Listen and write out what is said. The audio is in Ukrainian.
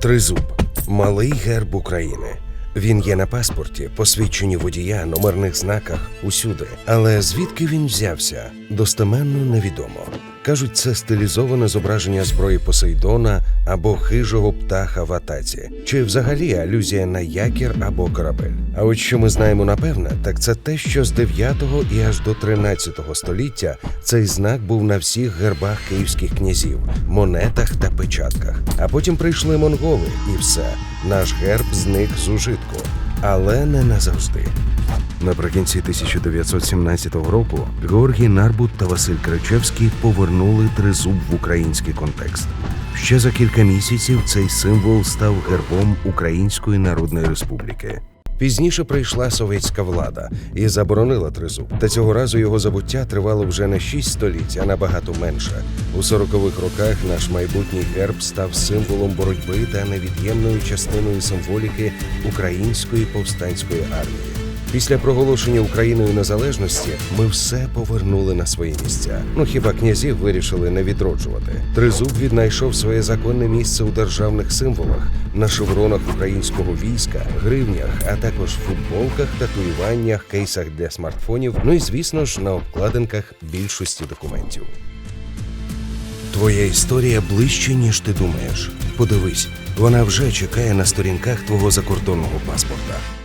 Тризуб малий герб України. Він є на паспорті, посвідченні водія, номерних знаках усюди. Але звідки він взявся, достеменно невідомо. Кажуть, це стилізоване зображення зброї Посейдона або хижого птаха в атаці, чи взагалі алюзія на якір або корабель. А от що ми знаємо напевне, так це те, що з 9 і аж до 13 століття цей знак був на всіх гербах київських князів, монетах та печатках. А потім прийшли монголи, і все. Наш герб зник з ужитку, але не назавжди. Наприкінці 1917 року Георгій Нарбут та Василь Кричевський повернули тризуб в український контекст. Ще за кілька місяців цей символ став гербом Української Народної Республіки. Пізніше прийшла совєтська влада і заборонила тризуб. Та цього разу його забуття тривало вже не шість століть, а набагато менше. У 40-х роках наш майбутній герб став символом боротьби та невід'ємною частиною символіки української повстанської армії. Після проголошення Україною незалежності ми все повернули на свої місця. Ну хіба князів вирішили не відроджувати? Тризуб віднайшов своє законне місце у державних символах, на шевронах українського війська, гривнях, а також футболках, татуюваннях, кейсах для смартфонів. Ну і звісно ж на обкладинках більшості документів. Твоя історія ближче, ніж ти думаєш. Подивись, вона вже чекає на сторінках твого закордонного паспорта.